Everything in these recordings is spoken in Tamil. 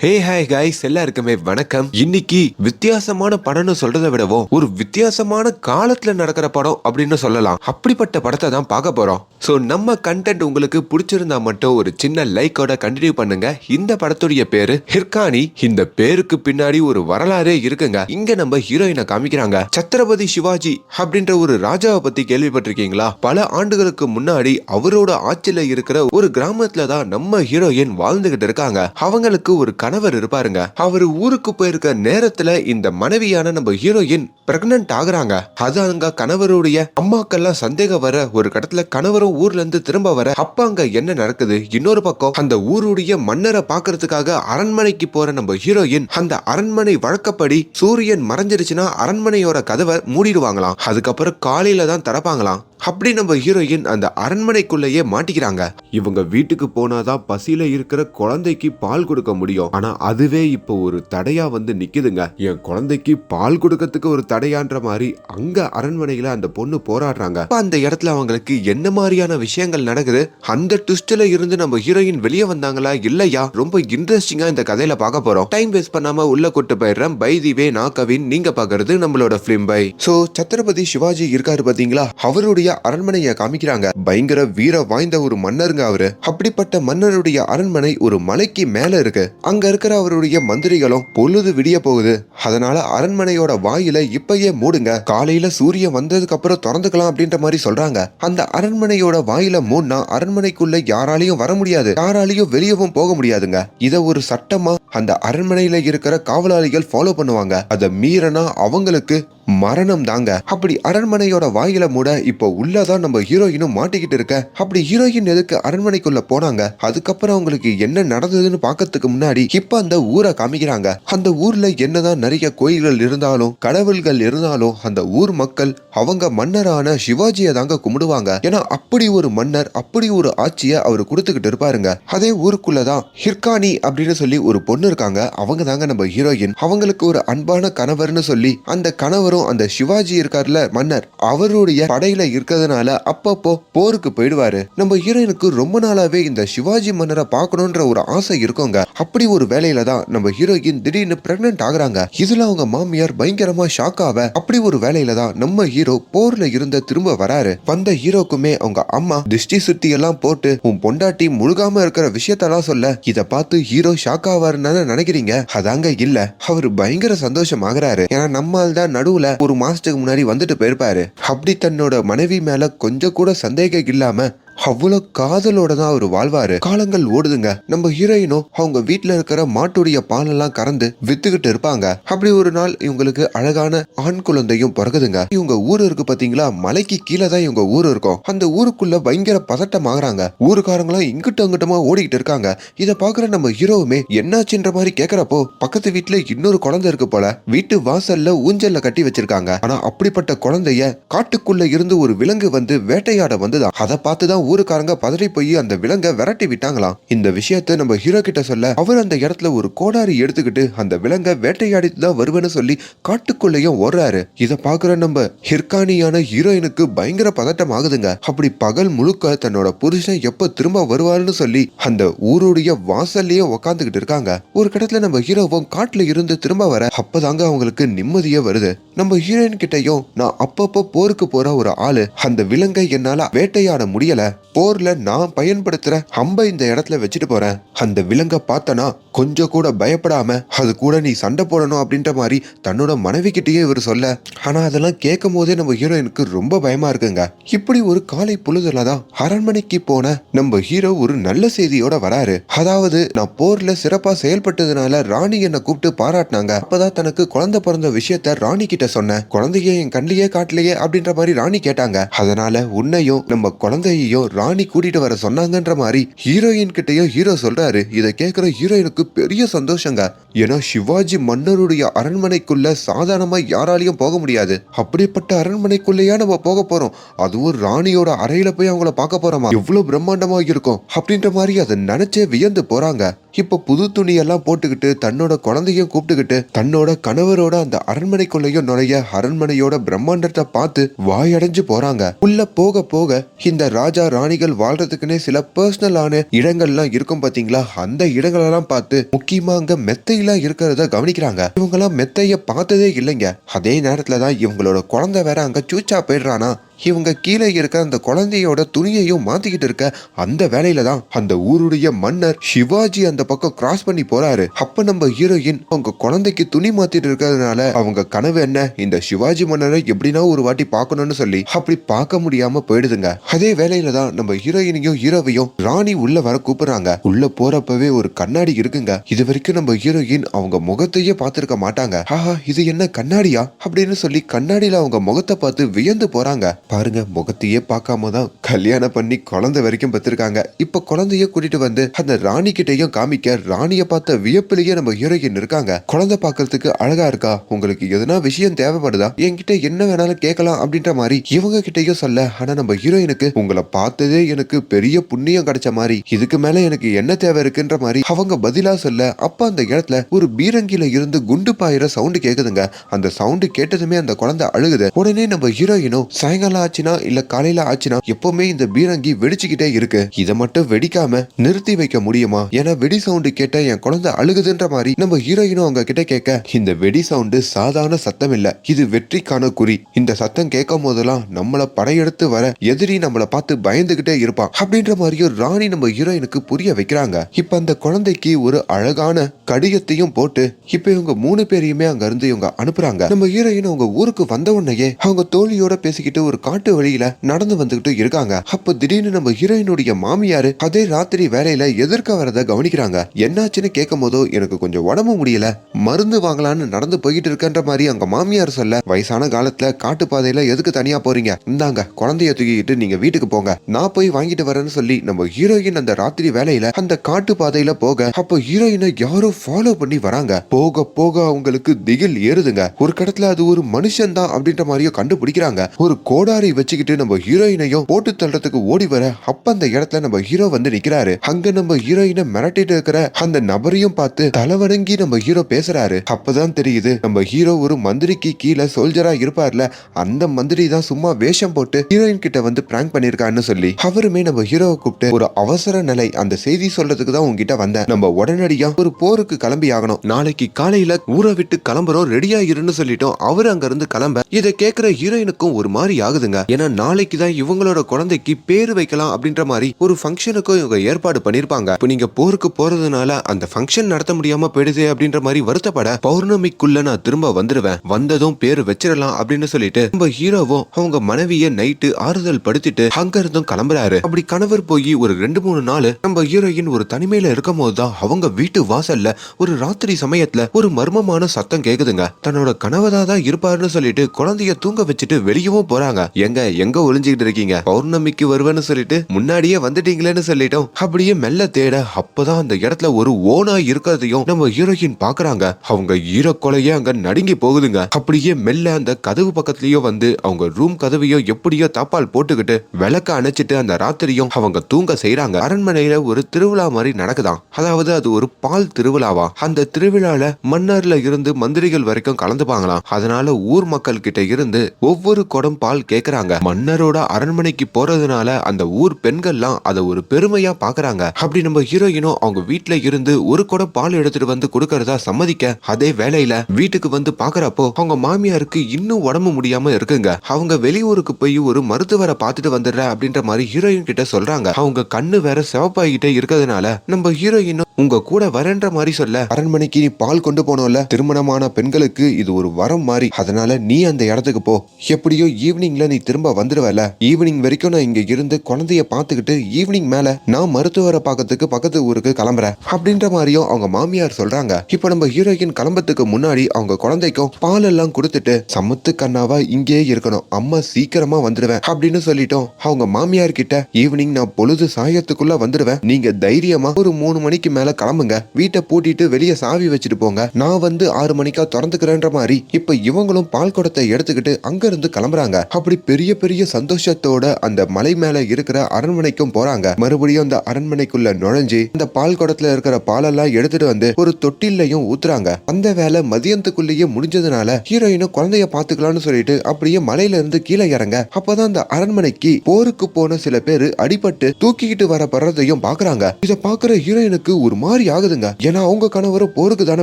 ஹே ஹாய் காய்ஸ் எல்லாருக்குமே வணக்கம். இன்னைக்கு வித்தியாசமான படம்னு சொல்றதை விடவும் ஒரு வித்தியாசமான காலத்துல நடக்கிற படம் அப்படின்னு சொல்லலாம். அப்படிப்பட்ட படத்தை தான் பார்க்க போறோம். ஸோ நம்ம கண்டென்ட் உங்களுக்கு பிடிச்சிருந்தா மட்டும் ஒரு சின்ன லைக்கோட கண்டினியூ பண்ணுங்க. இந்த படத்துடைய பேரு ஹிர்கானி. இந்த பேருக்கு பின்னாடி ஒரு வரலாறே இருக்குங்க. இங்க நம்ம ஹீரோயினை காமிக்கிறாங்க. சத்ரபதி சிவாஜி அப்படின்ற ஒரு ராஜாவை பத்தி கேள்விப்பட்டிருக்கீங்களா? பல ஆண்டுகளுக்கு முன்னாடி அவரோட ஆட்சியில இருக்கிற ஒரு கிராமத்துல தான் நம்ம ஹீரோயின் வாழ்ந்துகிட்டு இருக்காங்க. அவங்களுக்கு ஒரு கணவர் இருப்பாருங்க. அவர் ஊருக்கு போயிருக்க நேரத்துல இந்த மனைவியான நம்ம ஹீரோயின் பிரெக்னன்ட் ஆகுறாங்க. அது அங்க கணவருடைய அம்மாக்கெல்லாம் சந்தேகம் வர ஒரு கடத்துல கணவரும் ஊர்ல இருந்து திரும்ப வர அப்ப அங்க என்ன நடக்குது? இன்னொரு பக்கம் அந்த ஊருடைய மன்னரை பாக்குறதுக்காக அரண்மனைக்கு போற நம்ம ஹீரோயின் அந்த அரண்மனை வழக்கப்படி சூரியன் மறைஞ்சிருச்சுன்னா அரண்மனையோட கதவை மூடிடுவாங்களாம். அதுக்கப்புறம் காலையில தான் திறப்பாங்களாம். அப்படி நம்ம ஹீரோயின் அந்த அரண்மனைக்குள்ளேயே மாட்டிக்கிறாங்க. இவங்க வீட்டுக்கு போனாதான் பசியில இருக்கிற குழந்தைக்கு பால் கொடுக்க முடியும். ஆனா அதுவே இப்போ ஒரு தடையா வந்து நிக்குதுங்க. என் குழந்தைக்கு பால் கொடுக்கறதுக்கு ஒரு தடையான்ற மாதிரி அங்க அரண்மனையில அந்த பொண்ணு போராடுறாங்க. அந்த இடத்துல அவங்களுக்கு என்ன மாதிரியான விஷயங்கள் நடக்குது? அந்த ட்விஸ்ட்ல இருந்து நம்ம ஹீரோயின் வெளியே வந்தாங்களா இல்லையா? ரொம்ப இன்ட்ரெஸ்டிங்கா இந்த கதையில பார்க்க போறோம். டைம் வேஸ்ட் பண்ணாம உள்ள கூட்டு போயிடுறேன். பை தி வே நான் கவின். நீங்க பாக்குறது நம்மளோட film by so Chhatrapati Shivaji இருக்காரு பாத்தீங்களா? அவருடைய அரண்மனையை காமிக்கிறாங்க. பயங்கர வீர வாய்ந்த ஒரு மன்னருங்க அவரு. அப்படிப்பட்ட மன்னருடைய அரண்மனை ஒரு மலைக்கு மேல இருக்கு. அங்க இருக்கிற அவருடைய மந்திரிகளும் பொழுது விடிய போகுது. அதனால அரண்மனையோட வாயில இப்பயே மூடுங்க. காலையில சூரியன் வந்ததுக்கு அப்புறம் திறந்துக்கலாம் அப்படின்ற மாதிரி சொல்றாங்க. அந்த அரண்மனையோட வாயில மூடினா அரண்மனைக்குள்ள யாராலையும் வர முடியாது. யாராலையும் வெளியவும் போக முடியாதுங்க. இத ஒரு சட்டமா அந்த அரண்மனையில இருக்கிற காவலாளிகள் ஃபாலோ பண்ணுவாங்க. அதை மீறனா அவங்களுக்கு மரணம் தாங்க. அப்படி அரண்மனையோட வாயில மூட இப்போ உள்ளதான் நம்ம ஹீரோயினும் மாட்டிக்கிட்டு இருக்க. அப்படி ஹீரோயின் எதுக்கு அரண்மனைக்குள்ள போனாங்க? அதுக்கப்புறம் அவங்களுக்கு என்ன நடந்ததுன்னு பார்க்கறதுக்கு முன்னாடி இப்ப அந்த ஊரை காமிக்கிறாங்க. அந்த ஊர்ல என்னதான் நிறைய கோயில்கள் இருந்தாலும் கடவுள்கள் இருந்தாலும் அந்த ஊர் மக்கள் அவங்க மன்னரான சிவாஜியை தாங்க கும்பிடுவாங்க. ஏன்னா அப்படி ஒரு மன்னர் அப்படி ஒரு ஆட்சியை அவர் கொடுத்துக்கிட்டு இருப்பாருங்க. அதே ஊருக்குள்ளதான் ஹிர்கானி அப்படின்னு சொல்லி ஒரு பொண்ணு இருக்காங்க. அவங்க தாங்க நம்ம ஹீரோயின். அவங்களுக்கு ஒரு அன்பான கணவர்னு சொல்லி அந்த கணவரும் அந்த சிவாஜி இருக்கார்ல மன்னர் அவருடைய படையில இருக்கிறதுனால அப்பப்போ போருக்கு போயிடுவாரு. நம்ம ஹீரோயினுக்கு ரொம்ப நாளாவே இந்த சிவாஜி மன்னரை பார்க்கணுன்ற ஒரு ஆசை இருக்கோங்க. அப்படி ஒரு வேலையில தான் நம்ம ஹீரோயின் திடீர்னு பிரெக்னென்ட் ஆகுறாங்க. இதுல அவங்க மாமியார் பயங்கரமா ஷாக் ஆவ. அப்படி ஒரு வேலையில தான் நம்ம ஹீரோ போர்ல இருந்த திரும்ப வராரு. வந்த ஹீரோக்குமே அவங்க அம்மா திஷ்டி சுத்தி எல்லாம் போட்டு உன் பொண்டாட்டி முழுகாம இருக்கிற விஷயத்தெல்லாம் சொல்ல இத பார்த்து ஹீரோ ஷாக் ஆவாருன்னு நினைக்கிறீங்க? அதாங்க இல்ல. அவர் பயங்கர சந்தோஷம் ஆகுறாரு ஏன்னா நம்மால் தான் நடுவுல ஒரு மாசத்துக்கு முன்னாடி வந்துட்டு போயிருப்பாரு. அப்படி தன்னோட மனைவி மேல கொஞ்சம் கூட சந்தேகம் இல்லாம அவ்வளோ காதலோட தான் அவர் வாழ்வாரு. காலங்கள் ஓடுதுங்க. நம்ம ஹீரோயினும் அவங்க வீட்டில் இருக்கிற மாட்டுடைய பாலெல்லாம் கறந்து வித்துக்கிட்டு இருப்பாங்க. அப்படி ஒரு நாள் இவங்களுக்கு அழகான ஆண் குழந்தையும் பிறகுதுங்க. இவங்க ஊர் இருக்கு பாத்தீங்களா? மலைக்கு கீழே தான் இவங்க ஊர் இருக்கும். அந்த ஊருக்குள்ள பயங்கர பதட்டம் ஆகுறாங்க. ஊருக்காரங்களாம் இங்கிட்டும் அங்கிட்டமா ஓடிக்கிட்டு இருக்காங்க. இதை பாக்குற நம்ம ஹீரோவுமே என்னாச்சுன்ற மாதிரி கேக்குறப்போ பக்கத்து வீட்டுல இன்னொரு குழந்தை இருக்கு போல. வீட்டு வாசல்ல ஊஞ்சல்ல கட்டி வச்சிருக்காங்க. ஆனா அப்படிப்பட்ட குழந்தைய காட்டுக்குள்ள இருந்து ஒரு விலங்கு வந்து வேட்டையாட வந்துதான் அதை பார்த்துதான் ஊருக்காரங்க பதறி போய் அந்த விலங்கை விரட்டி விட்டாங்களாம். இந்த விஷயத்த நம்ம ஹீரோ கிட்ட சொல்ல அவர் அந்த இடத்துல ஒரு கோடாரி எடுத்துக்கிட்டு அந்த விலங்கை வேட்டையாடிட்டு தான் வருவேன்னு சொல்லி காட்டுக்குள்ளேயும் ஓடுறாரு. இதை பாக்குற நம்ம ஹிர்கானியான ஹீரோயினுக்கு பயங்கர பதட்டம் ஆகுதுங்க. அப்படி பகல் முழுக்க தன்னோட புருஷன் எப்ப திரும்ப வருவாருன்னு சொல்லி அந்த ஊருடைய வாசல்லயே உக்காந்துக்கிட்டு இருக்காங்க. ஒரு கடத்துல நம்ம ஹீரோவும் காட்டுல இருந்து திரும்ப வர அப்பதாங்க அவங்களுக்கு நிம்மதியே வருது. நம்ம ஹீரோயின் கிட்டயும் நான் அப்பப்போ போருக்கு போற ஒரு ஆளு. அந்த விலங்கை என்னால வேட்டையாட முடியல. போர்ல நான் பயன்படுத்துற ஹம்ப இந்த இடத்துல வச்சுட்டு போறேன். அந்த விலங்கை பார்த்தனா கொஞ்சம் கூட பயப்படாம அது கூட நீ சண்டை போடணும் அப்படின்ற மாதிரி தன்னோட மனைவி கிட்டேயே இவர் சொல்ல. ஆனா அதெல்லாம் கேட்கும் போதே நம்ம ஹீரோயினுக்கு ரொம்ப பயமா இருக்குங்க. இப்படி ஒரு காலை பொழுதுல தான் அரண்மனைக்கு போன நம்ம ஹீரோ ஒரு நல்ல செய்தியோட வராரு. அதாவது நான் போர்ல சிறப்பா செயல்பட்டதுனால ராணி என்னை கூப்பிட்டு பாராட்டினாங்க. அப்பதான் தனக்கு குழந்தை பிறந்த விஷயத்த ராணி கிட்ட சொன்னேன். குழந்தைய என் கண்ணிலேயே காட்டலையே அப்படின்ற மாதிரி ராணி கேட்டாங்க. அதனால உன்னையும் நம்ம குழந்தையையும் ராணி கூட்டிட்டு வர சொன்னாங்கன்ற மாதிரி ஹீரோயின் கிட்டயும் ஹீரோ சொல்றாரு. இதை கேட்கிற ஹீரோயினுக்கு பெரிய சந்தோஷங்க. ஏன்னா சிவாஜி மன்னருடைய அரண்மனைக்குள்ள சாதாரணமா யாராலையும் போக முடியாது. அப்படிப்பட்ட அரண்மனைக்குள்ளேயா நம்ம போக போறோம். அதுவும் ராணியோட அறையில போய் அவங்கள பார்க்க போறோமா? எவ்வளவு பிரம்மாண்டமா இருக்கும். அப்படின்ற மாதிரி அதை நினைச்சே வியந்து போறாங்க. இப்ப புது துணியெல்லாம் போட்டுக்கிட்டு தன்னோட குழந்தையும் கூப்பிட்டுக்கிட்டு தன்னோட கணவரோட அந்த அரண்மனைக்குள்ளேயும் நுழைய அரண்மனையோட பிரம்மாண்டத்தை பார்த்து வாயடைஞ்சு போறாங்க. உள்ள போக போக இந்த ராஜா ராணிகள் வாழ்றதுக்குன்னே சில பர்சனலான இடங்கள்லாம் இருக்கும் பாத்தீங்களா? அந்த இடங்களெல்லாம் பார்த்து முக்கியமா அங்க மெத்தையெல்லாம் இருக்கிறத கவனிக்கிறாங்க. இவங்கெல்லாம் மெத்தைய பார்த்ததே இல்லைங்க. அதே நேரத்துல தான் இவங்களோட குழந்தை வேற அங்க சூச்சா போயிடுறானா? இவங்க கீழே இருக்க அந்த குழந்தையோட துணியையும் மாத்திக்கிட்டு இருக்க அந்த வேலையில தான் அந்த ஊருடைய மன்னர் சிவாஜி அந்த பக்கம் கிராஸ் பண்ணி போறாரு. அப்ப நம்ம ஹீரோயின் அவங்க குழந்தைக்கு துணி மாத்திட்டு இருக்கிறதுனால அவங்க கனவு என்ன? இந்த சிவாஜி மன்னரை எப்படின்னா ஒரு வாட்டி பார்க்கணும்னு சொல்லி அப்படி பார்க்க முடியாம போயிடுதுங்க. அதே வேலையில தான் நம்ம ஹீரோயினையும் ஹீரோவையும் ராணி உள்ள வர கூப்பிடுறாங்க. உள்ள போறப்பவே ஒரு கண்ணாடி இருக்குங்க. இது வரைக்கும் நம்ம ஹீரோயின் அவங்க முகத்தையே பார்த்திருக்க மாட்டாங்க. ஆஹா இது என்ன கண்ணாடியா? அப்படின்னு சொல்லி கண்ணாடியில அவங்க முகத்தை பார்த்து வியந்து போறாங்க. பாருங்க முகத்தையே பார்க்காம தான் கல்யாணம் பண்ணி குழந்தை வரைக்கும் பத்திருக்காங்க. இப்ப குழந்தைய கூட்டிட்டு வந்து அந்த ராணி கிட்டையும் காமிக்க ராணிய பார்த்த வியப்பிலேயே நம்ம ஹீரோயின் இருக்காங்க. குழந்தை பாக்குறதுக்கு அழகா இருக்கா? உங்களுக்கு எதனா விஷயம் தேவைப்படுதா? என்கிட்ட என்ன வேணாலும் கேட்கலாம் அப்படின்ற மாதிரி இவங்க கிட்டயும் சொல்ல ஆனா நம்ம ஹீரோயினுக்கு உங்களை பார்த்ததே எனக்கு பெரிய புண்ணியம் கிடைச்ச மாதிரி இதுக்கு மேல எனக்கு என்ன தேவை இருக்குன்ற மாதிரி அவங்க பதிலா சொல்ல அப்ப அந்த இடத்துல ஒரு பீரங்கில இருந்து குண்டு பாயிர சவுண்டு கேக்குதுங்க. அந்த சவுண்டு கேட்டதுமே அந்த குழந்தை அழுகுது. உடனே நம்ம ஹீரோயினும் சாயங்காலம் ஆச்சுன்னா இல்ல காலையில ஆச்சுன்னா எப்பவுமே இந்த பீரங்கி வெடிச்சுக்கிட்டே இருக்கு. இதை மட்டும் வெடிக்காம நிறுத்தி வைக்க முடியுமா? ஏன்னா வெடி சவுண்டு கேட்ட என் குழந்தை அழுகுதுன்ற மாதிரி நம்ம ஹீரோயினும் அவங்க கிட்ட கேட்க இந்த வெடி சவுண்டு சாதாரண சத்தம் இல்ல. இது வெற்றிக்கான குறி. இந்த சத்தம் கேட்கும் போதெல்லாம் நம்மள படையெடுத்து வர எதிரி நம்மள பார்த்து பயந்துகிட்டே இருப்பான். அப்படின்ற மாதிரியும் ராணி நம்ம ஹீரோயினுக்கு புரிய வைக்கிறாங்க. இப்ப அந்த குழந்தைக்கு ஒரு அழகான கடிதத்தையும் போட்டு இப்ப இவங்க மூணு பேரையுமே அங்க இருந்து இவங்க அனுப்புறாங்க. நம்ம ஹீரோயின் அவங்க ஊருக்கு வந்த உடனேயே அவங்க தோழியோட பேசிக்கிட்டு ஒரு காட்டு வழியில நடந்து வந்துகிட்டு இருக்காங்க. அப்ப திடீர்னு நம்ம ஹீரோயினுடைய மாமியாரு அதே ராத்திரி வேலையில எதிர்க்க வரத கவனிக்கிறாங்க. என்னாச்சுன்னு கேட்கும் போதோ எனக்கு கொஞ்சம் உடம்பு முடியல. மருந்து வாங்கலாம்னு நடந்து போயிட்டு இருக்கன்ற மாதிரி அங்க மாமியார் சொல்ல வயசான காலத்துல காட்டு பாதையில எதுக்கு தனியா போறீங்க? இந்தாங்க குழந்தைய தூக்கிக்கிட்டு நீங்க வீட்டுக்கு போங்க. நான் போய் வாங்கிட்டு வரேன்னு சொல்லி நம்ம ஹீரோயின் அந்த ராத்திரி வேலையில அந்த காட்டு பாதையில போக அப்ப ஹீரோயினை யாரோ ஃபாலோ பண்ணி வராங்க. போக போக அவங்களுக்கு திகில் ஏறுதுங்க. ஒரு கடத்துல அது ஒரு மனுஷன் தான் அப்படின்ற மாதிரியோ கண்டுபிடிக்கிறாங்க. ஒரு கோடாரி வச்சுக்கிட்டு நம்ம ஹீரோயினையும் போட்டு தள்ளுறதுக்கு ஓடி வர அப்ப அந்த இடத்துல நம்ம ஹீரோ வந்து நிக்கிறாரு. அங்க நம்ம ஹீரோயினை மிரட்டிட்டு இருக்கிற அந்த நபரையும் பார்த்து தலைவணங்கி நம்ம ஹீரோ பேசுறாரு. அப்பதான் தெரியுது நம்ம ஹீரோ ஒரு மந்திரிக்கு கீழே சோல்ஜரா இருப்பார்ல. அந்த மந்திரி தான் சும்மா வேஷம் போட்டு ஹீரோயின் கிட்ட வந்து பிராங்க் பண்ணிருக்கான்னு சொல்லி அவருமே நம்ம ஹீரோவை கூப்பிட்டு ஒரு அவசர நிலை அந்த செய்தி சொல்றதுக்கு தான் உங்ககிட்ட வந்தேன். நம்ம உடனடியா ஒரு போருக்கு கிளம்பி ஆகணும். நாளைக்கு காலையில ஊரை விட்டு கிளம்புறோம் ரெடியா இருன்னு சொல்லிட்டோம். அவர் அங்க இருந்து கிளம்ப இதை கேக்குற ஹீரோயினுக்கும் ஒரு மாதிரி ஆகுது. ஆகுதுங்க ஏன்னா நாளைக்கு தான் இவங்களோட குழந்தைக்கு பேர் வைக்கலாம் அப்படின்ற மாதிரி ஒரு ஃபங்க்ஷனுக்கும் இவங்க ஏற்பாடு பண்ணிருப்பாங்க. இப்போ நீங்க போருக்கு போறதுனால அந்த ஃபங்க்ஷன் நடத்த முடியாம போயிடுது அப்படின்ற மாதிரி வருத்தப்பட பௌர்ணமிக்குள்ள நான் திரும்ப வந்துருவேன். வந்ததும் பேர் வச்சிடலாம் அப்படின்னு சொல்லிட்டு நம்ம ஹீரோவும் அவங்க மனைவிய நைட்டு ஆறுதல் படுத்திட்டு அங்க இருந்தும் கிளம்புறாரு. அப்படி கணவர் போய் ஒரு ரெண்டு மூணு நாள் நம்ம ஹீரோயின் ஒரு தனிமையில இருக்கும் போதுதான் அவங்க வீட்டு வாசல்ல ஒரு ராத்திரி சமயத்துல ஒரு மர்மமான சத்தம் கேக்குதுங்க. தன்னோட கணவதா தான் இருப்பாருன்னு சொல்லிட்டு குழந்தைய தூங்க வச்சுட்டு வெளியவும் போறாங்க. எங்க எங்க ஒளிஞ்சுக்கிட்டு இருக்கீங்க? பௌர்ணமிக்கு வருவேன்னு சொல்லிட்டு முன்னாடியே வந்துட்டீங்களேன்னு சொல்லிட்டோம். அப்படியே மெல்ல தேட அப்பதான் அந்த இடத்துல ஒரு ஓனா இருக்கிறதையும் நம்ம ஹீரோயின் பாக்குறாங்க. அவங்க ஈரக்கொலையே அங்க நடுங்கி போகுதுங்க. அப்படியே மெல்ல அந்த கதவு பக்கத்துலயோ வந்து அவங்க ரூம் கதவையோ எப்படியோ தாப்பால் போட்டுக்கிட்டு விளக்க அணைச்சிட்டு அந்த ராத்திரியும் அவங்க தூங்க செய்யறாங்க அரண்மனையில ஒரு திருவிழா மாதிரி நடக்குதாம் அதாவது அது ஒரு பால் திருவிழாவா? அந்த திருவிழால மன்னர்ல இருந்து மந்திரிகள் வரைக்கும் கலந்துப்பாங்களாம். அதனால ஊர் மக்கள் கிட்ட இருந்து ஒவ்வொரு குடம் பால் கேக்குறாங்க. மன்னரோட அரண்மனைக்கு போறதுனால அந்த ஊர் பெண்கள்லாம் அதை ஒரு பெருமையா பாக்குறாங்க. அப்படி நம்ம ஹீரோயினும் அவங்க வீட்டுல இருந்து ஒரு குடம் பால் எடுத்துட்டு வந்து கொடுக்கறதா சம்மதிக்க அதே வேலையில வீட்டுக்கு வந்து பாக்குறப்போ அவங்க மாமியாருக்கு இன்னும் உடம்பு முடியாம இருக்குங்க. அவங்க வெளியூருக்கு போய் ஒரு மருத்துவரை பார்த்துட்டு வந்துடுற அப்படின்ற மாதிரி ஹீரோயின் கிட்ட சொல்றாங்க. அவங்க கண்ணு வேற சிவப்பாகிட்டே இருக்கிறதுனால நம்ம ஹீரோயினும் உங்க கூட வரேன்ற மாதிரி சொல்ல அரண்மனைக்கு நீ பால் கொண்டு போனோம்ல. திருமணமான பெண்களுக்கு இது ஒரு வரம் மாதிரி அதனால நீ அந்த இடத்துக்கு போ. எப்படியோ ஈவினிங்ல நீ திரும்ப வந்துடுவல ஈவினிங் வரைக்கும் நான் இங்க இருந்து குழந்தைய பார்த்துக்கிட்டு ஈவினிங் மேல நான் மருத்துவரை பார்க்கறதுக்கு பக்கத்து ஊருக்கு கிளம்புறேன். அப்படின்ற மாதிரியும் அவங்க மாமியார் சொல்றாங்க. இப்போ நம்ம ஹீரோயின் கிளம்புறதுக்கு முன்னாடி அவங்க குழந்தைக்கும் பால் எல்லாம் கொடுத்துட்டு சமத்து கண்ணாவா இங்கேயே இருக்கணும். அம்மா சீக்கிரமா வந்துடுவேன் அப்படின்னு சொல்லிட்டோம். அவங்க மாமியார் கிட்ட ஈவினிங் நான் பொழுது சாயத்துக்குள்ள வந்துடுவேன் நீங்க தைரியமா ஒரு மூணு மணிக்கு மேல கிளம்புங்க. வீட்டை பூட்டிட்டு வெளியே சாவி வச்சுட்டு போங்க. நான் வந்து ஆறு மணிக்கா திறந்துக்கிறேன்ற மாதிரி இப்ப இவங்களும் பால் குடத்தை எடுத்துக்கிட்டு அங்க இருந்து கிளம்புறாங்க. அப்படி பெரிய பெரிய சந்தோஷத்தோட அந்த மலை மேல இருக்கிற அரண்மனைக்கும் போறாங்க. மறுபடியும் அந்த அரண்மனைக்குள்ள நுழைஞ்சு அந்த பால் குடத்துல இருக்கிற பாலெல்லாம் எடுத்துட்டு வந்து ஒரு தொட்டிலையும் ஊத்துறாங்க. அந்த வேலை மதியத்துக்குள்ளேயே முடிஞ்சதுனால ஹீரோயினும் குழந்தைய பாத்துக்கலாம்னு சொல்லிட்டு அப்படியே மலையில இருந்து கீழே இறங்க. அப்பதான் அந்த அரண்மனைக்கு போருக்கு போன சில பேர் அடிபட்டு தூக்கிக்கிட்டு வர படுறதையும் பாக்குறாங்க. இத பாக்குற ஹீரோயினுக்கு ஒரு மாதிரி ஆகுதுங்க. ஏன்னா அவங்க கணவரும் போருக்கு தானே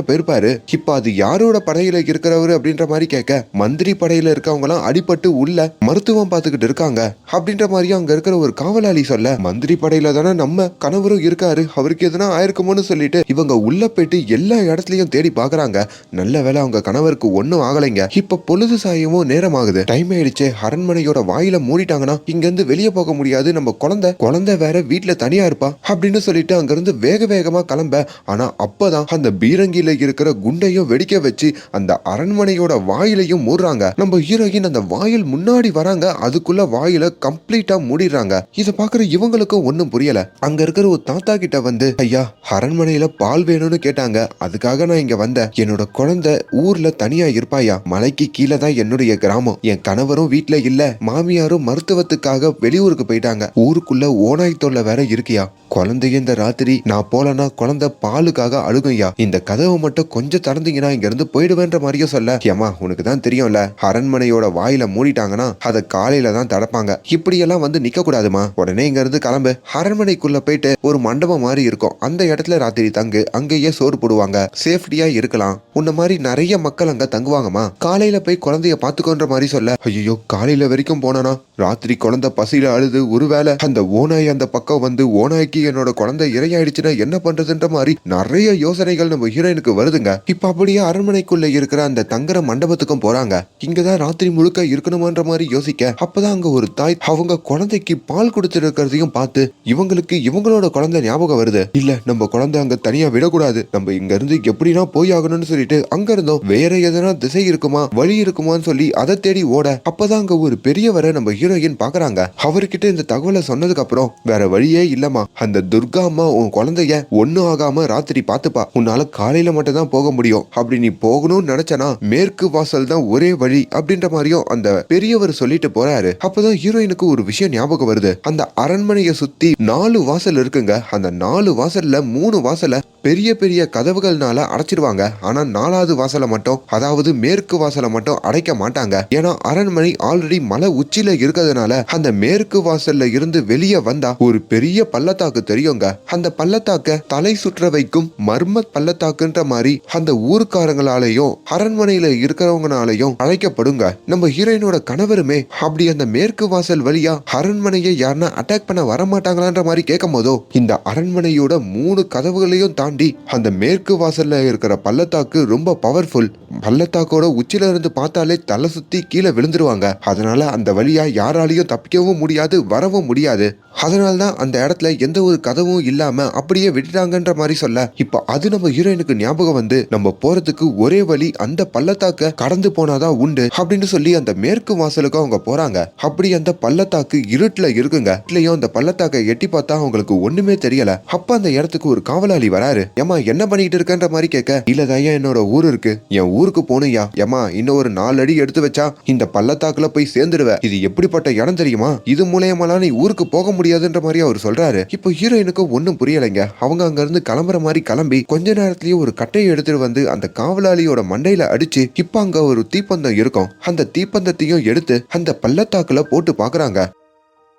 போயிருப்பாரு. இப்ப அது யாரோட படையில இருக்கிறவரு அப்படின்ற மாதிரி கேட்க மந்திரி படையில இருக்கவங்க எல்லாம் அடிபட்டு உள்ள மருத்துவம் பார்த்துக்கிட்டு இருக்காங்க. அப்படின்ற மாதிரியும் அங்க இருக்கிற ஒரு காவலாளி சொல்ல மந்திரி படையில தானே நம்ம கணவரும் இருக்காரு. அவருக்கு எதுனா ஆயிருக்குமோன்னு சொல்லிட்டு இவங்க உள்ள போயிட்டு எல்லா இடத்துலயும் தேடி பாக்குறாங்க. நல்ல வேளை அவங்க கணவருக்கு ஒண்ணும் ஆகலைங்க. இப்ப பொழுது சாயமும் நேரம் ஆகுது டைம் ஆயிடுச்சு. அரண்மனையோட வாயில மூடிட்டாங்கன்னா இங்க இருந்து வெளியே போக முடியாது. நம்ம குழந்தை குழந்தை வேற வீட்டுல தனியா இருப்பா. அப்படின்னு சொல்லிட்டு அங்க இருந்து வேக வேகமா கிளம்ப. ஆனா அப்பதான் அந்த பீரங்கியில் இருக்கிற குண்டையும் வெடிக்க வச்சு அந்த அரண்மனையோட வாயிலையும் மூடுறாங்க. நம்ம ஹீரோயின் அந்த வாயில் முன்னாடி வராங்க. அதுக்குள்ள வாயில கம்ப்ளீட்டா மூடிடுறாங்க. இதை பாக்குற இவங்களுக்கும் ஒண்ணும் புரியல. அங்க இருக்கிற ஒரு தாத்தா கிட்ட வந்து ஐயா அரண்மனையில பால் வேணும்னு கேட்டாங்க. அதுக்காக நான் இங்க வந்தேன். என்னோட குழந்தை ஊர்ல தனியா இருப்பாயா? மலைக்கு கீழே தான் என்னுடைய கிராமம். என் கணவரும் வீட்டுல இல்ல. மாமியாரும் மருத்துவத்துக்காக வெளியூருக்கு போயிட்டாங்க. ஊருக்குள்ள ஓனாய் தொல்லை வேற இருக்கியா? குழந்தைய இந்த ராத்திரி நான் போலனா குழந்தை பாலுக்காக அழுகையா? இந்த கதவை மட்டும் கொஞ்சம் திறந்தீங்கன்னா இங்க இருந்து போயிடுவேன்ற மாதிரியும் சொல்ல. ஏமா உனக்கு தான் தெரியும்ல. அரண்மனையோட வாயில மூடிட்டாங்கன்னா அதை காலையில தான் தடப்பாங்க இப்படியெல்லாம் வந்து நிக்க கூடாதுமா உடனே இங்க இருந்து கிளம்பு. அரண்மனைக்குள்ள போயிட்டு ஒரு மண்டபம் மாதிரி இருக்கும். அந்த இடத்துல ராத்திரி தங்கு அங்கேயே சோறு போடுவாங்க. சேஃப்டியா இருக்கலாம். உன்ன மாதிரி நிறைய மக்கள் அங்க தங்குவாங்கம்மா. காலையில போய் குழந்தைய பாத்துக்கோன்ற மாதிரி சொல்ல. ஐயோ காலையில வரைக்கும் போனானா? ராத்திரி குழந்தை பசியில அழுது ஒருவேளை அந்த ஓனாய் அந்த பக்கம் வந்து ஓனாய்க்கு என்னோட குழந்தை இரையாயிடுச்சுன்னா என்ன பண்றதுன்ற மாதிரி நிறைய யோசனைகள் நம்ம ஹீரோயினுக்கு வருதுங்க. இப்ப அப்படியே அரண்மனைக்குள்ள இருக்கிற அந்த தங்குற மண்டபத்துக்கும் போறாங்க. இங்கதான் ராத்திரி முழுக்க இருக்கணுமான்ற மாதிரி யோசிக்க அப்பதான் அங்க ஒரு தாய் அவங்க குழந்தைக்கு பால் கொடுத்துருக்கிறதையும் பார்த்து இவங்களுக்கு இவங்களோட குழந்தை ஞாபகம் வருது. இல்ல நம்ம குழந்தை அங்க தனியா விடக்கூடாது. நம்ம இங்க இருந்து எப்படின்னா போய் ஆகணும்னு சொல்லிட்டு அங்க இருந்தோம் வேற எதனா திசை இருக்குமா வழி இருக்குமான்னு சொல்லி அதை தேடி ஓட அப்பதான் அங்க ஒரு பெரியவரை நம்ம ஹீரோயின் பாக்குறாங்க. அவர்கிட்ட இந்த தகவலை சொன்னதுக்கு அப்புறம் வேற வழியே இல்லம்மா. அந்த துர்கா அம்மா உன் குழந்தைய ஒண்ணும் ஆகாம ராத்திரி பாத்துப்பா உன்னால காலையில மட்டும் தான் போக முடியும். அப்படி நீ போகணும்னு நினைச்சனா மேற்கு வாசல் தான் ஒரே வழி அப்படின்ற மாதிரியும் அந்த பெரியவர் சொல்லிட்டு போறாரு. அப்பதான் ஹீரோயினுக்கு ஒரு விஷயம் ஞாபகம் வருது. அந்த அரண்மனையை சுத்தி நாலு வாசல் இருக்குங்க. அந்த நாலு வாசல்ல மூணு வாசல பெரிய பெரிய கதவுகள்னால அடைச்சிருவாங்க. ஆனா நாலாவது வாசலை மட்டும் அதாவது மேற்கு வாசலை மட்டும் அடைக்க மாட்டாங்க. ஏன்னா அரண்மனை ஆல்ரெடி மலை உச்சியில இருக்கிறதுனால அந்த மேற்கு வாசல்ல இருந்து வெளியே வந்தா ஒரு பெரிய பள்ளத்தாக்கு தெரியுங்க. அந்த பள்ளத்தாக்க தலை சுற்ற வைக்கும் மர்ம பள்ளத்தாக்குன்ற மாதிரி அந்த ஊருக்காரங்களாலையும் அரண்மனையில இருக்கிறவங்கனாலையும் அழைக்கப்படுங்க. நம்ம ஹீரோயினோட கணவருமே அப்படி அந்த மேற்கு வாசல் வழியா அரண்மனையை யாருன்னா அட்டாக் பண்ண வர மாட்டாங்களான்ற மாதிரி கேட்கும் போதோ இந்த அரண்மனையோட மூணு கதவுகளையும் தாண்டி அந்த மேற்கு வாசல்ல இருக்கிற பள்ளத்தாக்கு ரொம்ப பவர்ஃபுல் பள்ளத்தாக்கோட உச்சில இருந்து பார்த்தாலே தலை சுத்தி கீழே விழுந்துருவாங்க. அதனால அந்த வழியா யாராலையும் தப்பிக்கவும் முடியாது வரவும் முடியாது. அதனால தான் அந்த இடத்துல எந்த ஒரு கதவும் இல்லாம அப்படியே விட்டுட்டாங்கன்ற மாதிரி சொல்ல. இப்போ அது நம்ம ஹீரோயினுக்கு ஞாபகம் வந்து நம்ம போறதுக்கு ஒரே வழி அந்த பள்ளத்தாக்க கடந்து போனாதான் உண்டு அப்படின்னு சொல்லி அந்த மேற்கு வாசலுக்கு அவங்க போறாங்க. அப்படி அந்த பள்ளத்தாக்கு இருட்டுல இருக்குங்க. இருட்டுலயும் அந்த பள்ளத்தாக்க எட்டி பார்த்தா அவங்களுக்கு ஒண்ணுமே தெரியல. அப்ப அந்த இடத்துக்கு ஒரு காவலாளி வராரு. ஏமா என்ன பண்ணிட்டு இருக்கன்ற மாதிரி கேட்க இல்லதாயா என்னோட ஊர் இருக்கு. என் ஊருக்கு போகணும்யா ஏமா இன்னும் ஒரு நாலு அடி எடுத்து வச்சா இந்த பள்ளத்தாக்குல போய் சேர்ந்துடுவ. இது எப்படிப்பட்ட இடம் தெரியுமா? இது மூலியமாலாம் நீ ஊருக்கு போக முடியாதுன்ற மாதிரி அவர் சொல்றாரு. இப்போ ஹீரோயினுக்கு ஒன்றும் புரியலைங்க. அவங்க அங்க இருந்து கிளம்புற மாதிரி கிளம்பி கொஞ்ச நேரத்திலேயே ஒரு கட்டையை எடுத்துட்டு வந்து அந்த காவலாளியோட மண்டையில அடிச்சு இப்ப அங்க ஒரு தீப்பந்தம் இருக்கும். அந்த தீப்பந்தத்தையும் எடுத்து அந்த பள்ளத்தாக்குல போட்டு பாக்குறாங்க.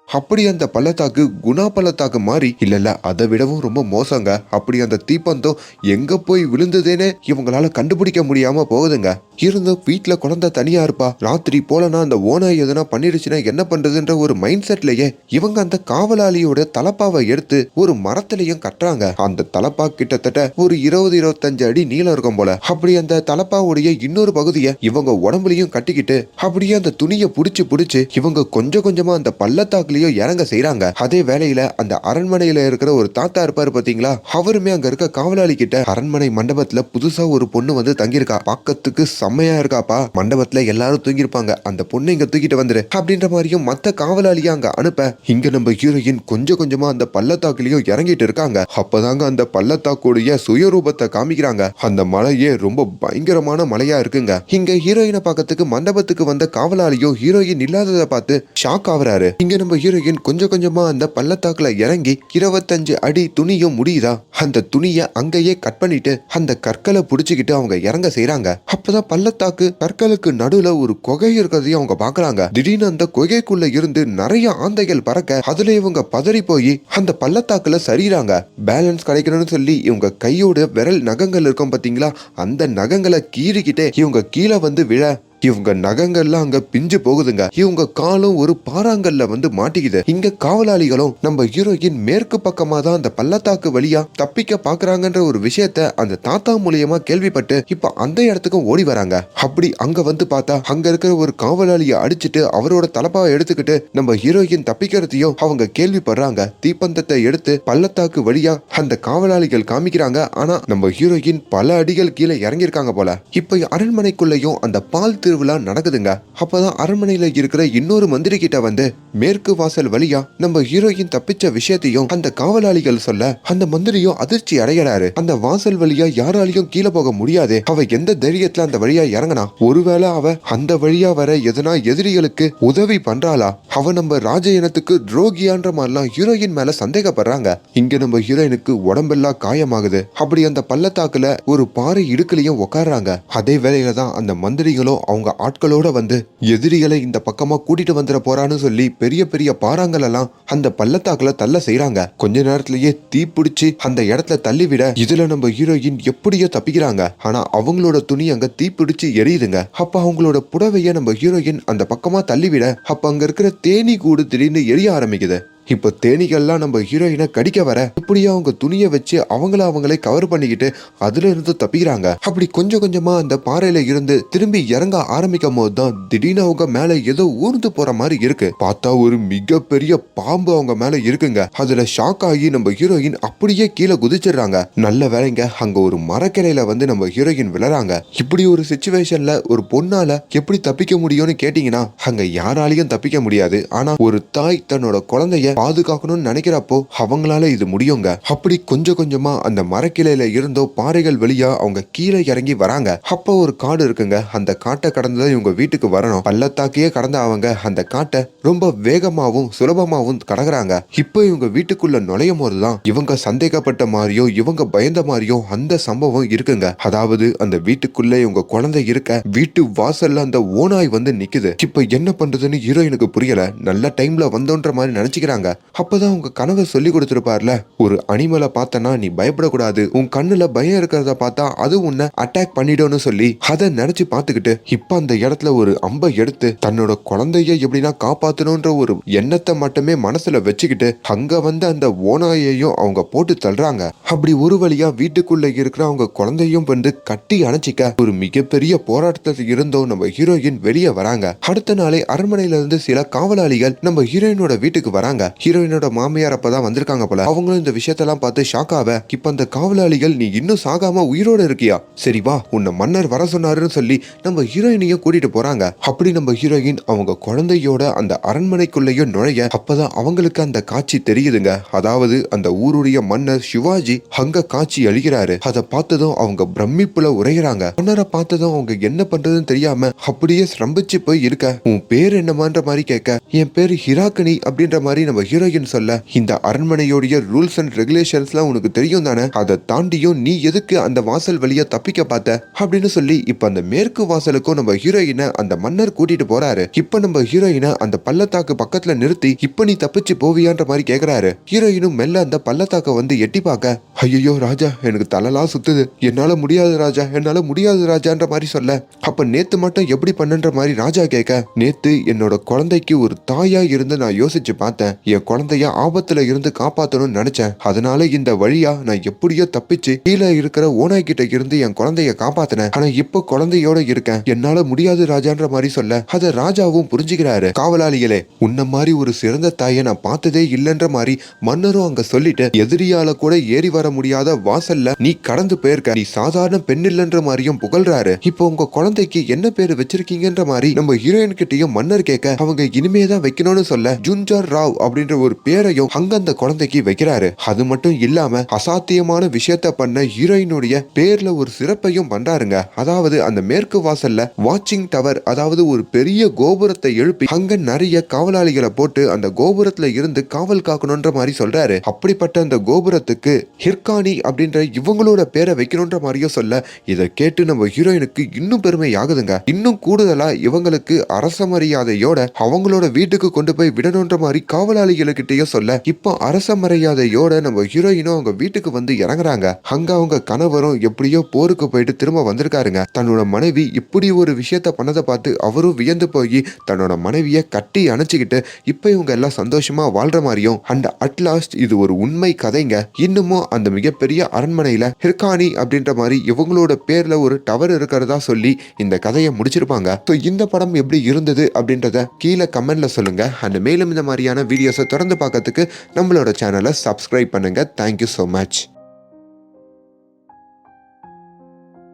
அப்படி அந்த பள்ளத்தாக்கு குணா பள்ளத்தாக்கு மாதிரி இல்லல்ல அதை விடவும் ரொம்ப மோசங்க. அப்படி அந்த தீப்பந்தம் எங்க போய் விழுந்ததேனே இவங்களால கண்டுபிடிக்க முடியாம போகுதுங்க. இருந்தும் வீட்டுல குழந்தை தனியா இருப்பா. ராத்திரி போலனா அந்த ஓனாய் எதனா பண்ணிடுச்சுன்னா என்ன பண்றதுன்ற ஒரு மைண்ட் செட்லயே இவங்க அந்த காவலாளியோட தலப்பாவை எடுத்து ஒரு மரத்திலையும் கட்டுறாங்க. அந்த தலப்பா கிட்டத்தட்ட ஒரு இருபது இருபத்தஞ்சு அடி நீளம் இருக்கும் போல. அப்படி அந்த தலப்பாவுடைய இன்னொரு பகுதியை இவங்க உடம்புலையும் கட்டிக்கிட்டு அப்படியே அந்த துணியை புடிச்சு புடிச்சு இவங்க கொஞ்சம் கொஞ்சமா அந்த பள்ளத்தாக்கு பள்ளத்தாக்குலயும் இறங்க செய்யறாங்க அதே வேளையில அந்த அரண்மனையில இருக்கிற ஒரு தாத்தா இருப்பாரு பாத்தீங்களா? அவருமே அங்க இருக்க காவலாளி கிட்ட அரண்மனை மண்டபத்துல புதுசா ஒரு பொண்ணு வந்து தங்கியிருக்கா. பாக்கத்துக்கு செம்மையா இருக்காப்பா. மண்டபத்துல எல்லாரும் தூங்கியிருப்பாங்க. அந்த பொண்ணு இங்க தூக்கிட்டு வந்துரு அப்படின்ற மாதிரியும் மத்த காவலாளியா அங்க அனுப்ப இங்க நம்ம ஹீரோயின் கொஞ்சம் கொஞ்சமா அந்த பள்ளத்தாக்குலயும் இறங்கிட்டு இருக்காங்க. அப்பதாங்க அந்த பள்ளத்தாக்குடைய சுயரூபத்தை காமிக்கிறாங்க. அந்த மலையே ரொம்ப பயங்கரமான மலையா இருக்குங்க. இங்க ஹீரோயினை பார்க்கறதுக்கு மண்டபத்துக்கு வந்த காவலாளியோ ஹீரோயின் இல்லாததை பார்த்து ஷாக் ஆகுறாரு. இங்க நம்ம ஹீரோயின் கொஞ்சம் கொஞ்சமா அந்த பள்ளத்தாக்குல இறங்கி இருபத்தஞ்சு அடி துணியும் முடியுதா? அந்த துணியை அங்கேயே கட் பண்ணிட்டு அந்த கற்களை புடிச்சுக்கிட்டு அவங்க இறங்க செய்யறாங்க அப்பதான் பள்ளத்தாக்கு கற்களுக்கு நடுவுல ஒரு குகை இருக்கிறதையும் அவங்க பாக்குறாங்க. திடீர்னு அந்த குகைக்குள்ள இருந்து நிறைய ஆந்தைகள் பறக்க அதுல இவங்க பதறி போய் அந்த பள்ளத்தாக்குல சரிறாங்க பேலன்ஸ் கிடைக்கணும்னு சொல்லி இவங்க கையோட விரல் நகங்கள் இருக்கும் பாத்தீங்களா? அந்த நகங்களை கீறிக்கிட்டே இவங்க கீழே வந்து விழ இவங்க நகங்கள்லாம் அங்க பிஞ்சு போகுதுங்க. இவங்க காலும் ஒரு பாறாங்கல்ல வந்து மாட்டிக்குது. இங்க காவலாளிகளும் நம்ம ஹீரோயின் மேற்கு பக்கமா தான் அந்த பள்ளத்தாக்கு வழியா தப்பிக்க பாக்குறாங்கன்ற ஒரு விஷயத்த அந்த தாத்தா மூலியமா கேள்விப்பட்டு இப்ப அந்த இடத்துக்கும் ஓடி வராங்க. அப்படி அங்க வந்து பார்த்தா அங்க இருக்கிற ஒரு காவலாளியை அடிச்சிட்டு அவரோட தலப்பாவை எடுத்துக்கிட்டு நம்ம ஹீரோயின் தப்பிக்கிறதையும் அவங்க கேள்விப்படுறாங்க. தீப்பந்தத்தை எடுத்து பள்ளத்தாக்கு வழியா அந்த காவலாளிகள் காமிக்கிறாங்க. ஆனா நம்ம ஹீரோயின் பல அடிகள் கீழே இறங்கியிருக்காங்க போல. இப்ப அரண்மனைக்குள்ளேயும் அந்த பால் திருவிழா நடக்குதுங்க. அப்பதான் அரண்மனையில இருக்கிற இன்னொரு மந்திரி கிட்ட வந்து மேற்கு வாசல் வழியா நம்ம ஹீரோயின் தப்பிச்ச விஷயத்தையும் அந்த காவலாளிகள் சொல்ல அந்த மந்திரியும் அதிர்ச்சி அடையறாரு. அந்த வாசல் வழியா யாராலையும் கீழே போக முடியாது. அவ எந்த தைரியத்துல அந்த வழியா இறங்கினா? ஒருவேளை அவ அந்த வழியா வர எதனா எதிரிகளுக்கு உதவி பண்றாளா? அவ நம்ம ராஜ இனத்துக்கு துரோகியான்ற மாதிரிலாம் ஹீரோயின் மேல சந்தேகப்படுறாங்க. இங்க நம்ம ஹீரோயினுக்கு உடம்பெல்லாம் காயமாகுது. அப்படி அந்த பள்ளத்தாக்குல ஒரு பாறை இடுக்கலையும் உட்கார்றாங்க அதே வேளையில தான் அந்த மந்திரிகளும் அவங்க ஆட்களோட வந்து எதிரிகளை இந்த பக்கமா கூட்டிட்டு வந்துட போறான்னு சொல்லி பெரிய பெரிய பாறாங்கள் எல்லாம் அந்த பள்ளத்தாக்குல தள்ள செய்யறாங்க கொஞ்ச நேரத்திலேயே தீ பிடிச்சி அந்த இடத்துல தள்ளிவிட இதுல நம்ம ஹீரோயின் எப்படியோ தப்பிக்கிறாங்க. ஆனா அவங்களோட துணி அங்க தீப்பிடிச்சு எரியுதுங்க. அப்ப அவங்களோட புடவைய நம்ம ஹீரோயின் அந்த பக்கமா தள்ளிவிட அப்ப அங்க இருக்கிற தேனி கூடு திடீர்னு எரிய ஆரம்பிக்குது. இப்போ தேனிகள்லாம் நம்ம ஹீரோயினை கடிக்க வர இப்படியே அவங்க துணியை வச்சு அவங்கள அவங்களே கவர் பண்ணிக்கிட்டு அதுல இருந்து தப்பிக்கிறாங்க. அப்படி கொஞ்சம் கொஞ்சமா அந்த பாறையில இருந்து திரும்பி இறங்க ஆரம்பிக்கும் போது தான் திடீர்னு அவங்க மேல ஏதோ ஊர்ந்து போற மாதிரி இருக்கு. பார்த்தா ஒரு மிகப்பெரிய பாம்பு அவங்க மேல இருக்குங்க. அதுல ஷாக் ஆகி நம்ம ஹீரோயின் அப்படியே கீழே குதிச்சிடுறாங்க. நல்ல வேலைங்க அங்க ஒரு மரக்கிளையில வந்து நம்ம ஹீரோயின் விழறாங்க. இப்படி ஒரு சுச்சுவேஷன்ல ஒரு பொண்ணால எப்படி தப்பிக்க முடியும்னு கேட்டீங்கன்னா அங்க யாராலையும் தப்பிக்க முடியாது. ஆனா ஒரு தாய் தன்னோட குழந்தைய பாதுகாக்கணும்னு நினைக்கிறப்போ அவங்களால இது முடியுங்க. அப்படி கொஞ்சம் கொஞ்சமா அந்த மரக்கிளையில இருந்தோ பாறைகள் வழியா அவங்க கீழே இறங்கி வராங்க. அப்போ ஒரு காடு இருக்குங்க. அந்த காட்டை கடந்துதான் இவங்க வீட்டுக்கு வரணும். பள்ளத்தாக்கையே கடந்த அவங்க அந்த காட்டை ரொம்ப வேகமாவும் சுலபமாவும் கடக்குறாங்க. இப்போ இவங்க வீட்டுக்குள்ள நுழையும் போதுதான் இவங்க சந்தேகப்பட்ட மாதிரியோ இவங்க பயந்த மாதிரியோ அந்த சம்பவம் இருக்குங்க. அதாவது அந்த வீட்டுக்குள்ள இவங்க குழந்தை இருக்க வீட்டு வாசல்ல அந்த ஓனாய் வந்து நிக்குது. இப்ப என்ன பண்றதுன்னு ஹீரோயினுக்கு புரியல. நல்ல டைம்ல வந்தோன்ற மாதிரி நினைச்சுக்கிறாங்க. அப்பதான் உங்க கணவர் சொல்லி கொடுத்துருப்பார்ல. ஒரு அனிமலை பார்த்தனா நீ பயப்படக்கூடாது. உன் கண்ணுல பயம் இருக்கிறத பார்த்தா அது உன்னை அட்டாக் பண்ணிடும்னு சொல்லி அதை நினைச்சு பார்த்துக்கிட்டு இப்ப அந்த இடத்துல ஒரு அம்பை எடுத்து தன்னோட குழந்தைய எப்படின்னா காப்பாத்தணும்ன்ற ஒரு எண்ணத்தை மட்டுமே மனசுல வச்சுக்கிட்டு அங்க வந்து அந்த ஓனாயையும் அவங்க போட்டு தள்ளுறாங்க. அப்படி ஒரு வழியா வீட்டுக்குள்ள இருக்கிற அவங்க குழந்தையும் வந்து கட்டி அணைச்சிக்க ஒரு மிகப்பெரிய போராட்டத்தில் இருந்தோம். நம்ம ஹீரோயின் வெளியே வராங்க. அடுத்த நாளே அரண்மனையில இருந்து சில காவலாளிகள் நம்ம ஹீரோயினோட வீட்டுக்கு வராங்க. ஹீரோயினோட மாமியார் அப்பதான் வந்திருக்காங்க போல. அவங்களும் இந்த விஷயத்தெல்லாம் பார்த்து ஷாக் ஆவ. இப்ப அந்த காவலாளிகள் நீ இன்னும் சாகாம உயிரோட இருக்கியா? சரி வா உன்னை மன்னர் வர சொன்னாருன்னு சொல்லி நம்ம ஹீரோயினையும் கூட்டிட்டு போறாங்க. அப்படி நம்ம ஹீரோயின் அவங்க குழந்தையோட அந்த அரண்மனைக்குள்ளேயும் நுழைய அப்பதான் அவங்களுக்கு அந்த காட்சி தெரியுதுங்க. அதாவது அந்த ஊருடைய மன்னர் சிவாஜி அங்க காட்சி அழிகிறாரு அதை பார்த்ததும் அவங்க பிரமிப்புல உரைகிறாங்க மன்னரை பார்த்ததும் அவங்க என்ன பண்றதுன்னு தெரியாம அப்படியே ஸ்ரம்பிச்சு போய் இருக்க. உன் பேர் என்னமான்ற மாதிரி கேட்க. என் பேர் ஹிராக்கணி அப்படின்ற மாதிரி நம்ம ஹீரோயின் சொல்ல இந்த அரண்மனையோடைய ரூல்ஸ் அண்ட் ரெகுலேஷன்ஸ்லாம் உனக்கு தெரியும் தானே அதை தாண்டியும் நீ எதுக்கு அந்த வாசல் வழியா தப்பிக்க பார்த்த? அப்படின்னு சொல்லி இப்ப அந்த மேற்கு வாசலுக்கும் நம்ம ஹீரோயினை அந்த மன்னர் கூட்டிட்டு போறாரு. இப்ப நம்ம ஹீரோயினை அந்த பள்ளத்தாக்கு பக்கத்துல நிறுத்தி இப்ப நீ தப்பிச்சு போவியான்ற மாதிரி கேக்குறாரு. ஹீரோயினும் மெல்ல அந்த பள்ளத்தாக்க வந்து எட்டி பார்க்க ஐயோ ராஜா எனக்கு தலைலாம் சுத்துது. என்னால முடியாது ராஜா என்னால முடியாது ராஜான்ற மாதிரி சொல்ல. அப்ப நேத்து மட்டும் எப்படி பண்ணுன்ற மாதிரி ராஜா கேட்க நேத்து என்னோட குழந்தைக்கு ஒரு தாயா இருந்து நான் யோசிச்சு பார்த்தேன். என் குழந்தைய ஆபத்துல இருந்து காப்பாத்தணும்னு நினைச்சேன். அதனால இந்த வழியா நான் எப்படியோ தப்பிச்சு கீழே இருக்கிற ஓனாய் கிட்ட இருந்து என் குழந்தைய காப்பாத்தினேன். ஆனா இப்போ குழந்தையோட இருக்கேன். என்னால முடியாது ராஜான்ற மாதிரி சொல்ல. அத ராஜாவும் புரிஞ்சுக்கிறாரு. காவலாளிகளே உன்ன மாதிரி ஒரு சிறந்த தாயை நான் பார்த்ததே இல்லைன்ற மாதிரி மன்னரும் அங்க சொல்லிட்டு எதிரியால கூட ஏறி வர முடியாத வாசல்ல நீ கடந்து போயிருக்க. நீ சாதாரண பெண் இல்லைன்ற மாதிரியும் புகழ்றாரு. இப்போ உங்க குழந்தைக்கு என்ன பேர் வச்சிருக்கீங்கன்ற மாதிரி நம்ம ஹீரோயின் கிட்டயும் மன்னர் கேட்க அவங்க இனிமேதான் வைக்கணும்னு சொல்ல ஜுன்ஜார் ராவ் அப்படின்ற ஒரு பேரையும் அங்க அந்த குழந்தைக்கு வைக்கிறாரு. அது மட்டும் இல்லாம அசாத்தியமான விஷயத்த பண்ண ஹீரோயினுடைய பேர்ல ஒரு சிறப்பையும் பண்றாருங்க. அதாவது அந்த மேற்கு வாசல்ல வாட்சிங் டவர் அதாவது ஒரு பெரிய கோபுரத்தை எழுப்பி அங்க நிறைய காவலாளிகளை போட்டு அந்த கோபுரத்துல இருந்து காவல் காக்கணும்ன்ற மாதிரி சொல்றாரு. அப்படிப்பட்ட அந்த கோபுரத்துக்கு ஹிர்கானி அப்படின்ற இவங்களோட பேரை வைக்கணும்ன்ற மாதிரியும் சொல்ல இதை கேட்டு நம்ம ஹீரோயினுக்கு இன்னும் பெருமை ஆகுதுங்க. இன்னும் கூடுதலா இவங்களுக்கு அரச மரியாதையோட அவங்களோட வீட்டுக்கு கொண்டு போய் விடணும்ன்ற மாதிரி காவலாளிகளுக்கிட்டயும் சொல்ல இப்போ அரச மரியாதையோட நம்ம ஹீரோயினும் அவங்க வீட்டுக்கு வந்து இறங்குறாங்க. அங்க அவங்க கணவரும் எப்படியோ போருக்கு போயிட்டு திரும்ப வந்திருக்காருங்க. தன்னோட மனைவி இப்படி ஒரு விஷயத்த பண்ணதை பார்த்து அவரும் வியந்து போய் தன்னோட மனைவியை கட்டி அணைச்சிக்கிட்டு இப்போ இவங்க எல்லாம் சந்தோஷமா வாழ்ற மாதிரியும் அண்ட் அட்லாஸ்ட் இது ஒரு உண்மை கதைங்க. இன்னமும் அந்த மிகப்பெரிய அரண்மனையில ஹிர்கானி அப்படின்ற மாதிரி இவங்களோட பேர்ல ஒரு டவர் இருக்கிறதா சொல்லி இந்த கதையை முடிச்சிருப்பாங்க. ஸோ இந்த படம் எப்படி இருந்தது அப்படின்றத கீழே கமெண்ட்ல சொல்லுங்க. அண்ட் மேலும் இந்த மாதிரியான வீடியோஸை தொடர்ந்து பார்க்கறதுக்கு நம்மளோட சேனலை சப்ஸ்கிரைப் பண்ணுங்க. Thank you so much